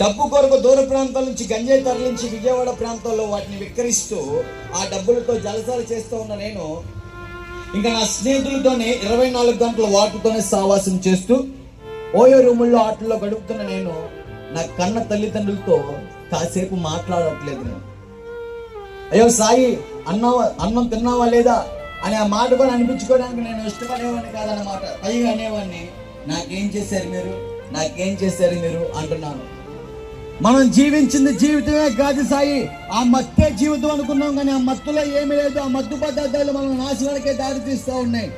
డబ్బు కొరకు దూర ప్రాంతాల నుంచి గంజాయి తరలించి విజయవాడ ప్రాంతాల్లో వాటిని విక్రయిస్తూ ఆ డబ్బులతో జలసాలు చేస్తూ ఉన్న నేను ఇంకా నా స్నేహితులతోనే ఇరవై నాలుగు గంటలు వాటితోనే సావాసం చేస్తూ ఓయో రూముల్లో ఆటల్లో గడుపుతున్న నేను నా కన్న తల్లిదండ్రులతో కాసేపు మాట్లాడట్లేదు నేను. అయ్యో సాయి అన్నం అన్నం తిన్నావా లేదా? అనే ఆ మాట కూడా అనిపించుకోవడానికి నేను ఇష్టపడేవాడిని కాదన్నమాట. పైగా అనేవాడిని నాకేం చేశారు మీరు? నాకేం చేశారు మీరు? అంటున్నాను. మనం జీవించింది జీవితమే కాదు సాయి. ఆ మత్తే జీవితం అనుకున్నాం కానీ ఆ మత్తులో ఏమీ లేదు. ఆ మత్తు పదార్థాలు మనం నాశనాలకే దారి తీస్తూ ఉన్నాయి.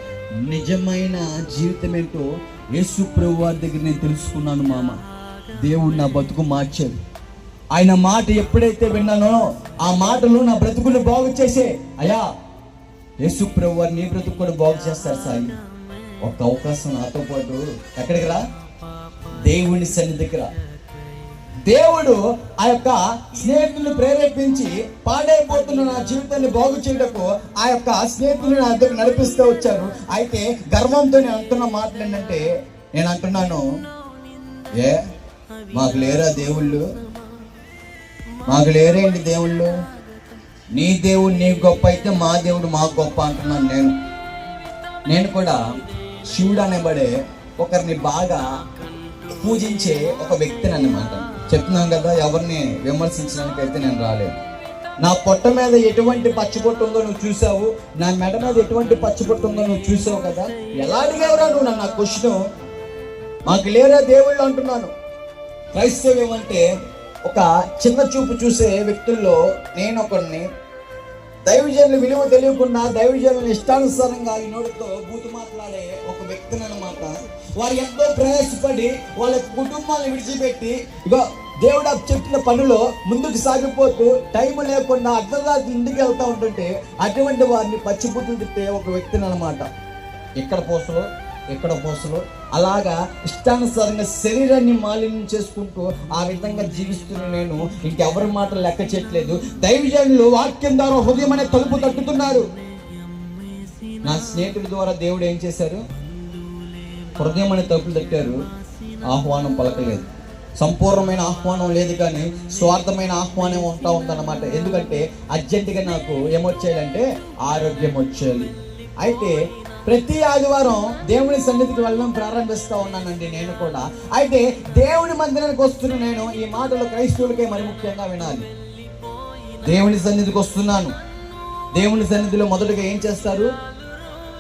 నిజమైన జీవితం ఏంటో యేసు ప్రభు వారి దగ్గర నేను తెలుసుకున్నాను మామ. దేవుడు నా బతుకు మార్చాడు. ఆయన మాట ఎప్పుడైతే విన్నానో ఆ మాటలు నా బ్రతుకుని బాగు చేసే. అయ్యా యేసు ప్రభు వారు నీ బ్రతుకు కూడా బాగు చేస్తారు సాయి. ఒక అవకాశం నాతో పాటు ఎక్కడికి రా? దేవుని సన్నిధికి రా. దేవుడు ఆ యొక్క స్నేహితులను ప్రేరేపించి పాడైపోతున్న నా జీవితాన్ని బాగు చేయటకు ఆ యొక్క స్నేహితులను నా దగ్గర నడిపిస్తూ వచ్చారు. అయితే గర్వంతో నేను అంటున్న మాటలు ఏంటంటే నేను అంటున్నాను ఏ? మాకు లేరా దేవుళ్ళు? మాకు లేరేంటి దేవుళ్ళు? నీ దేవుడు నీకు గొప్ప అయితే మా దేవుడు మాకు గొప్ప అంటున్నాను నేను. నేను కూడా శివుడు అనేబడే ఒకరిని బాగా పూజించే ఒక వ్యక్తిని అన్నమాట. చెప్తున్నాను కదా ఎవరిని విమర్శించడానికి అయితే నేను రాలేదు. నా పొట్ట మీద ఎటువంటి పచ్చిబొట్టు ఉందో నువ్వు చూసావు? నా మెడ మీద ఎటువంటి పచ్చిబొట్టు ఉందో నువ్వు చూసావు కదా? ఎలా అడిగేవరా నువ్వు నా? క్వశ్చన్ మాకు లేరా దేవుళ్ళు అంటున్నాను. క్రైస్తవ్యం అంటే ఒక చిన్న చూపు చూసే వ్యక్తుల్లో నేను ఒకరిని దైవజనుల విలువ తెలియకుండా దైవజనుల ఇష్టానుసారంగా ఈ నోటితో బూతు మాట్లాడే ఒక వ్యక్తిని అనమాట వారు ఎంతో ప్రయాసపడి వాళ్ళ కుటుంబాలను విడిచిపెట్టి ఇగో దేవుడు చెప్పిన పనిలో ముందుకు సాగిపోతూ టైం లేకుండా అర్ధరాత్రి ఇంటికి వెళ్తూ ఉంటుంటే అటువంటి వారిని పచ్చిబుద్ధులు తిట్టే ఒక వ్యక్తిని అనమాట ఇక్కడ పోసలు ఇక్కడ పోసలు. అలాగా ఇష్టానుసారంగా శరీరాన్ని మాలిన్యం చేసుకుంటూ ఆ విధంగా జీవిస్తున్న నేను ఇంకెవరి మాటలు లెక్క చేయట్లేదు. దైవజనులు వాక్యం ద్వారా హృదయం అనే తలుపు తట్టుతున్నారు నా స్నేహితుడి ద్వారా దేవుడు ఏం చేశారు? హృదయం అనే తలుపులు తట్టారు. ఆహ్వానం పలకలేదు. సంపూర్ణమైన ఆహ్వానం లేదు కానీ స్వార్థమైన ఆహ్వానం ఉంటా ఉందన్నమాట. ఎందుకంటే అర్జెంటుగా నాకు ఏమొచ్చేయాలంటే ఆరోగ్యం వచ్చేయాలి అయితే ప్రతి ఆదివారం దేవుని సన్నిధికి వెళ్ళడం ప్రారంభిస్తూ ఉన్నానండి నేను కూడా. అయితే దేవుని మందిరానికి వస్తున్న నేను ఈ మాటలు క్రైస్తవులకే మరి ముఖ్యంగా వినాలి. దేవుని సన్నిధికి వస్తున్నాను. దేవుని సన్నిధిలో మొదటగా ఏం చేస్తారు?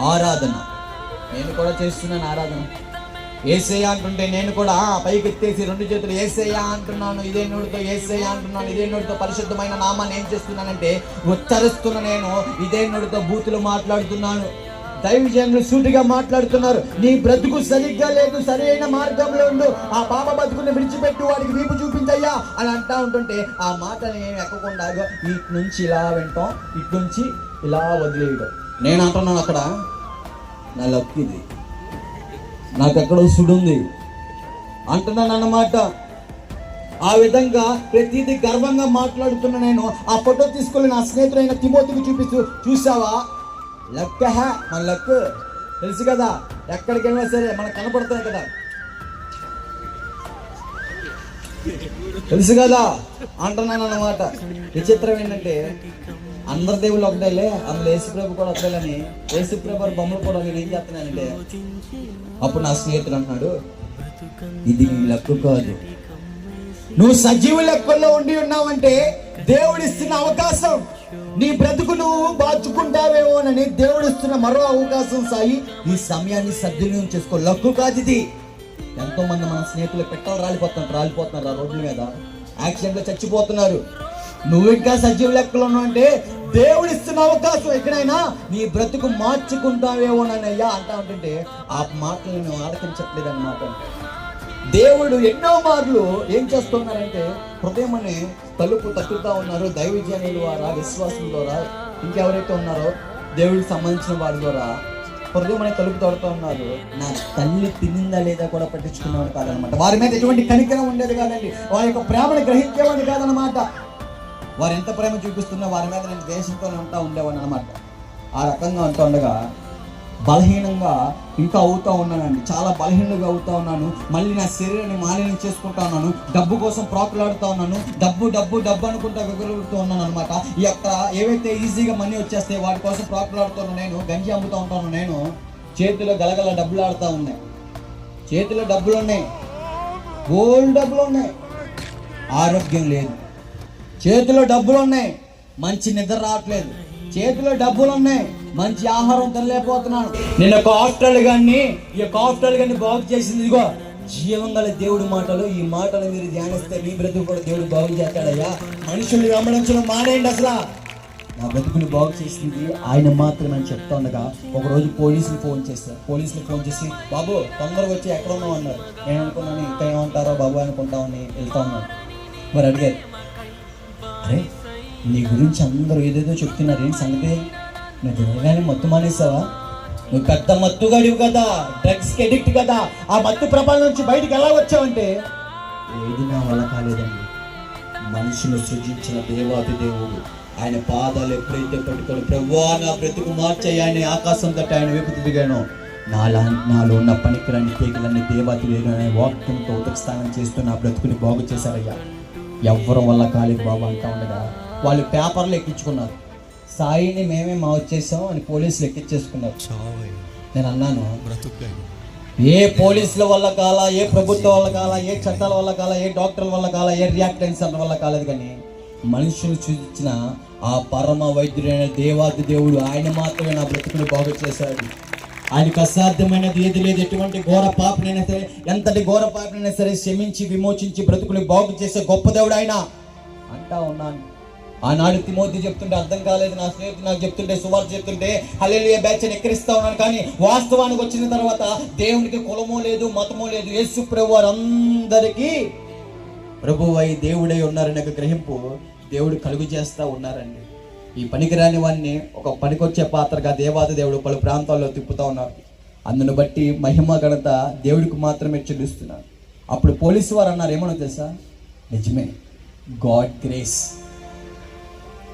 ఆరాధన. నేను కూడా చేస్తున్నాను ఆరాధన. ఏసయ్య అంటుంటే నేను కూడా పైకి ఎత్తేసి రెండు చేతులు ఏసయ్య అంటున్నాను ఇదే నోటితో ఏసయ్య అంటున్నాను ఇదే నోటితో పరిశుద్ధమైన నామాన్ని ఏం చేస్తున్నానంటే ఉత్తరిస్తున్న నేను ఇదే నోటితో బూతులు మాట్లాడుతున్నాను. దైవజనులు సూటిగా మాట్లాడుతున్నారు నీ బ్రతుకు సరిగ్గా లేదు సరైన మార్గంలో ఉండు ఆ పాప బతుకుని విడిచిపెట్టు వాడికి వీపు చూపించయ్యా అని అంటా ఉంటుంటే ఆ మాటని నేను ఎక్కకుండా ఇటు నుంచి ఇలా వింటాం ఇటు నుంచి ఇలా వదిలేయడం. నేను అంటున్నాను అక్కడ నా లక్ ఇది. నాకు ఎక్కడో సుడుంది అంటున్నాను అన్నమాట ఆ విధంగా ప్రతిదీ గర్వంగా మాట్లాడుతున్న నేను ఆ ఫోటో తీసుకొని నా స్నేహితుడైన తిమోతికి చూపిస్తూ చూసావా లక్ హ్యా మన లక్. తెలుసు కదా ఎక్కడికి వెళ్ళినా సరే మనకు కనపడతాయి కదా. తెలుసు కదా అంటున్నాను అన్నమాట విచిత్రం ఏంటంటే అందరి దేవుళ్ళు ఒకటేలే అందులో యేసుప్రభు కూడా ఒకటేలని. యేసుప్రభు బొమ్మలు కూడా నేను ఏం చేస్తున్నానంటే అప్పుడు నా స్నేహితుడు అంటున్నాడు ఇది నీ లక్కు కాదు. నువ్వు సజీవ లెక్కల్లో ఉండి ఉన్నావంటే దేవుడిస్తున్న అవకాశం. నీ బ్రతుకు నువ్వు బాచుకుంటావేమోనని దేవుడిస్తున్న మరో అవకాశం సాయి ఈ సమయాన్ని సద్వినియోగం చేసుకో. లక్కు కాదు ఇది. ఎంతో మంది మన స్నేహితులు పెట్టాలి రాలిపోతున్నారు రాలిపోతున్నారు ఆ రోడ్ల మీద. యాక్సిడెంట్లో చచ్చిపోతున్నారు. నువ్వు ఇంకా సజీవ లెక్కలో అంటే దేవుడు ఇస్తున్న అవకాశం ఎక్కడైనా నీ బ్రతుకు మార్చుకుంటావేమోనయ్యా అంటా ఉంటుంటే ఆ మాటలు నేను ఆలకించట్లేదు అనమాట దేవుడు ఎన్నో మార్లు ఏం చేస్తున్నారంటే హృదయం అనే తలుపు తట్టుతా ఉన్నారు. దైవజనుల ద్వారా విశ్వాసం ద్వారా ఇంకెవరైతే ఉన్నారో దేవుడికి సంబంధించిన వారి ద్వారా హృదయం అనే తలుపు తడుతూ ఉన్నారు. నా తల్లి తినిందా లేదా కూడా పట్టించుకునేవాడు కాదనమాట వారి మీద ఎటువంటి కనికరం ఉండేది కాదండి. వారి యొక్క ప్రేమను గ్రహించేవాడు కాదనమాట వారు ఎంత ప్రేమ చూపిస్తున్నా వారి మీద నేను దేశంతోనే ఉంటా ఉండేవాడిని అనమాట ఆ రకంగా అంటూ ఉండగా బలహీనంగా ఇంకా అవుతూ ఉన్నానండి. చాలా బలహీనంగా అవుతా ఉన్నాను. మళ్ళీ నా శరీరాన్ని మాలిన్యం చేసుకుంటా ఉన్నాను. డబ్బు కోసం ప్రాకులాడుతూ ఉన్నాను. డబ్బు డబ్బు డబ్బు అనుకుంటా విగులుతూ ఉన్నాను అనమాట ఈ యొక్క ఏవైతే ఈజీగా మనీ వచ్చేస్తే వాటి కోసం ప్రాకులాడుతున్నా నేను గంజి అమ్ముతూ ఉంటాను నేను చేతిలో గలగల డబ్బులు ఆడుతూ ఉన్నాయి. చేతిలో డబ్బులు ఉన్నాయి గోల్డ్ డబ్బులు ఉన్నాయి ఆరోగ్యం లేదు. చేతిలో డబ్బులు ఉన్నాయి మంచి నిద్ర రావట్లేదు. చేతిలో డబ్బులు ఉన్నాయి మంచి ఆహారం తినలేకపోతున్నాను. నేను ఒక హాస్టల్ గాని ఈ యొక్క హాస్టల్ గాని బాగు చేసింది ఇదిగో. జీవం గల దేవుడి మాటలు ఈ మాటలు మీరు ధ్యానిస్తే మీ బ్రతుకు కూడా దేవుడు బాగు చేస్తాడయ్యా. మనుషుల్ని గమనించడం మానేయండి అసలు. నా బ్రతుకుని బాగు చేసింది ఆయన మాత్రమే అని చెప్తా ఉండగా ఒకరోజు పోలీసులు ఫోన్ చేశారు. పోలీసులు ఫోన్ చేసి బాబు తొందరగా వచ్చి ఎక్కడ ఉన్నావు? అన్నారు. నేను అనుకున్నాను ఇంకా ఏమంటారో బాబు అనుకుంటామని వెళ్తా ఉన్నాను. మరి అడిగారు అరే నీ గురించి అందరూ ఏదేదో చెప్తున్నారు. ఏంటి సంగతి? నువ్వు తినగానే మత్తు మానేసావా? నువ్వు పెద్ద మత్తుగాడివి కదా డ్రగ్స్కి ఎడిక్ట్ కదా. ఆ మత్తు ప్రపంచం నుంచి బయటికి ఎలా వచ్చావంటే? ఏది నా వల్ల కాలేదండి. మనుషులు సృజించిన దేవాది దేవుడు. ఆయన పాదాలు ఎప్పుడైతే పట్టుకొని ప్రవ్వా నా బ్రతుకు మార్చాయి. ఆయన ఆకాశం తట్టి ఆయన వైపు తిరిగాను. నాలా నాలో ఉన్న పనికిరాని తీగలన్నీ దేవాతి దేవుడు వాక్యంతో ఉదకస్థానం చేస్తూ నా బ్రతుకుని బాగు చేశారయ్యా. ఎవ్వరం వల్ల కాలేదు బాబు అంటా ఉండగా వాళ్ళు పేపర్లు ఎక్కించుకున్నారు. సాయిని మేమే మా వచ్చేసాం అని పోలీసులు ఎక్కించేసుకున్నారు. నేను అన్నాను ఏ పోలీసుల వల్ల కాల ఏ ప్రభుత్వం వల్ల కాల ఏ చట్టాల వల్ల కాల ఏ డాక్టర్ల వల్ల కాల ఏ రియాక్టెన్స్ వల్ల కాలేదు కానీ మనుషులు సూచించిన ఆ పరమ వైద్యుడైన దేవాది దేవుడు ఆయన మాత్రమే నా బ్రతుకుని బాగు చేశాడు. ఆయనకు అసాధ్యమైనది ఏది లేదు. ఎటువంటి ఘోర పాపనైనా సరే ఎంతటి ఘోర పాపనైనా సరే క్షమించి విమోచించి బ్రతుకుని బాగు చేసే గొప్ప దేవుడు ఆయన. అంటా ఉన్నాను. ఆనాడు తిమోతి చెప్తుంటే అర్థం కాలేదు. నా స్నేహితుడు నాకు చెప్తుంటే సువార్త చెప్తుంటే హల్లెలూయా బ్యాచ్ అని ఎక్కరిస్తా ఉన్నాను. కానీ వాస్తవానికి వచ్చిన తర్వాత దేవునికి కులమో లేదు మతమో లేదు. యేసు ప్రభు వారందరికీ ప్రభువై దేవుడై ఉన్నారనే ఒక గ్రహింపు దేవుడు కలుగు చేస్తా ఉన్నారండి. ఈ పనికిరాని వాడిని ఒక పనికొచ్చే పాత్రగా దేవాది దేవుడు పలు ప్రాంతాల్లో తిప్పుతూ ఉన్నారు. అందును బట్టి మహిమ ఘనత దేవుడికి మాత్రమే చెల్లిస్తున్నారు. అప్పుడు పోలీసు వారు అన్నారు ఏమన్నా తెలుసా? నిజమే గాడ్ గ్రేస్.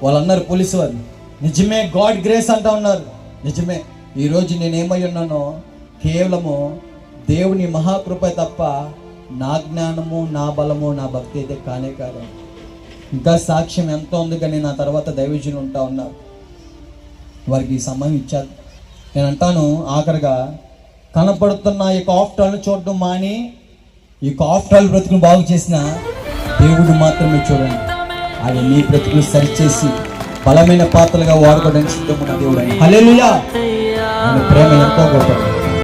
వాళ్ళు అన్నారు పోలీసు వారు నిజమే గాడ్ గ్రేస్ అంటా ఉన్నారు. నిజమే ఈరోజు నేనేమై ఉన్నానో కేవలము దేవుని మహాకృప తప్ప నా జ్ఞానము నా బలము నా భక్తి అయితే కానే కాదు. ఇంకా సాక్ష్యం ఎంతో ఉంది కానీ నా తర్వాత దైవజనులు ఉంటా ఉన్నారు. వారికి ఈ సమయం ఇచ్చారు. నేను అంటాను ఆఖరిగా కనపడుతున్న ఈ కాఫ్టాల్ని చూడడం మాని ఈ కాఫ్టాల్ బ్రతుకును బాగు చేసిన దేవుడు మాత్రమే చూడండి. ఆయన మీ బ్రతుకులు సరిచేసి బలమైన పాత్రలుగా వాడుకోవడానికి సిద్ధమున్న దేవుడు హల్లెలూయా. ఆయన ప్రేమ ఎంతో గొప్పది